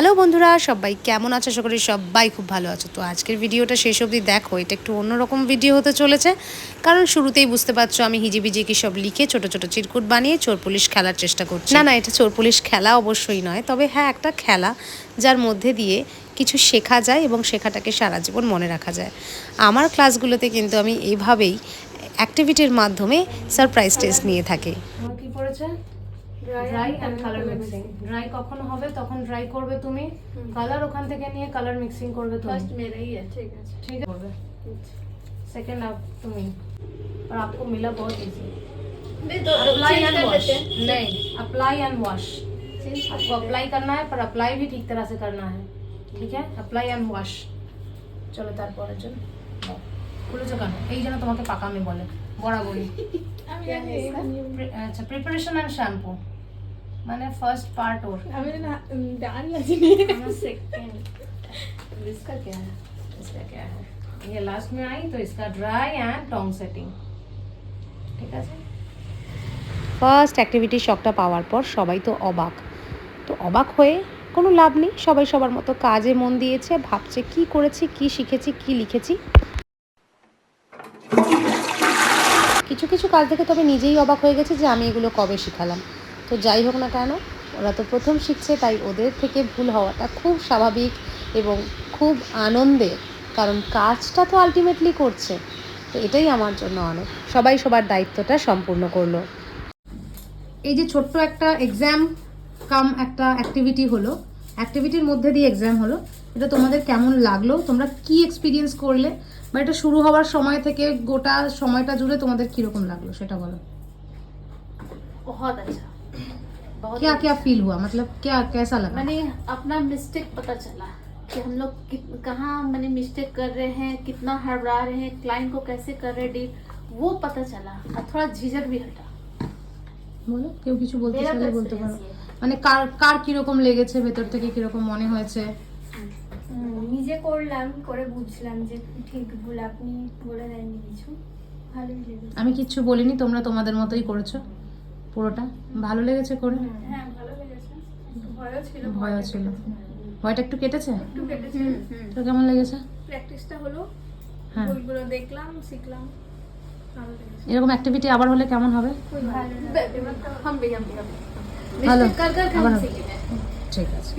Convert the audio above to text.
Hello বন্ধুরা, সবাই কেমন আছো? আশা করি সবাই খুব ভালো আছো। তো আজকের ভিডিওটা শেষ অবধি দেখো, এটা একটু অন্যরকম ভিডিও হতে চলেছে। কারণ শুরুতেই বুঝতে পারছ, আমি হিজিবিজি কি সব লিখে ছোট ছোট চিরকুট বানিয়ে চোর পুলিশ খেলার চেষ্টা করছি। না না, এটা চোর পুলিশ খেলা অবশ্যই নয়। তবে হ্যাঁ একটা খেলা যার মধ্যে দিয়ে কিছু শেখা যায় এবং শেখাটাকে সারা জীবন মনে রাখা যায়। আমার ক্লাসগুলোতে কিন্তু আমি এইভাবেই অ্যাক্টিভিটির মাধ্যমে সারপ্রাইজ টেস্ট নিয়ে থাকি। কি পড়েছে? dry and colour mixing dry কখন হবে তখন ড্রাই করবে তুমি কালার ওখান থেকে নিয়ে কালার মিক্সিং করবে তুমি फर्स्ट मेरा ही है ठीक है ठीक है করবে सेकंड आप তুমি और आपको मिला बहुत इजी नहीं तो अप्लाई change एंड कर वॉश देते हैं नहीं अप्लाई एंड वॉश Change कर आपको देते अप्लाई करना है पर अप्लाई भी ठीक तरह से करना है ঠিক আছে অ্যাপ্লাই অ্যান্ড ওয়াশ চলো তারপরের জন্য খুলেছো কেন এই জন্য তোমাকে পাকামি বলে বরাবরই हैं। क्या है इसका প্রে- আচ্ছা প্রিপারেশন অ্যান্ড শ্যাম্পু মানে ফার্স্ট পার্ট ওর हमें ना डाल लगी नहीं है सेकंड इसका क्या है इसका क्या है ये लास्ट में आई तो इसका ड्राई एंड टोंग सेटिंग ঠিক আছে ফার্স্ট অ্যাক্টিভিটি শখটা পাওয়ার পর সবাই তো অবাক তো অবাক হয়ে কোনো লাভ নেই সবাই সবার মতো কাজে মন দিয়েছে ভাবছে কি করেছি কি শিখেছি কি লিখেছি কিছু কিছু কাজ দেখে তবে নিজেই অবাক হয়ে গেছে যে আমি এগুলো কবে শিখালাম। তো যাই হোক না কেন, ওরা তো প্রথম শিখছে, তাই ওদের থেকে ভুল হওয়াটা খুব স্বাভাবিক এবং খুব আনন্দের কারণ কাজটা তো আলটিমেটলি করছে। তো এটাই আমার জন্য অনেক সবাই সবার দায়িত্বটা সম্পূর্ণ করল। এই যে ছোট্ট একটা এক্সাম কাম একটা অ্যাক্টিভিটি হলো। অ্যাক্টিভিটির মধ্যে দিয়ে এক্সাম হলো। এটা তোমাদের কেমন লাগলো তোমরা কি এক্সপিরিয়েন্স করলে বা এটা শুরু হওয়ার সময় থেকে গোটা সময়টা জুড়ে তোমাদের কিরকম লাগলো সেটা বলো बहुत अच्छा बहुत क्या क्या फील हुआ मतलब क्या कैसा लगा मैंने अपना मिस्टेक पता चला कि हम लोग कित- कहाँ मैंने मिस्टेक कर रहे हैं कितना हड़बड़ा रहे हैं क्लाइंट को कैसे कर रहे हैं डील वो पता चला और थोड़ा झिझक भी हटा বলো কেউ কিছু বলতে मेरा तो চাইলে বলতে পারো experience ये है। মানে কার কার কিরকম লেগেছে ভেতর থেকে কিরকম মনে হয়েছে হুম, নিজে করলাম করে বুঝলাম যে ঠিক ভুল আপনি বলে দেননি কিছু। ভালোই লেগেছে। আমি কিচ্ছু বলিনি তোমরা তোমাদের মতোই করেছ পুরোটা। ভালো লেগেছে করে? হ্যাঁ, হ্যাঁ ভালো লেগেছে। ভয়ও ছিল ভয়ও ছিল। ভয়টা একটু কেটেছে? একটু কেটেছে। তো কেমন লেগেছে? প্র্যাকটিসটা হলো। হ্যাঁ। ভুলগুলো দেখলাম শিখলাম। এরকম অ্যাক্টিভিটি আবার হলে কেমন হবে? ভালো ঠিক আছে।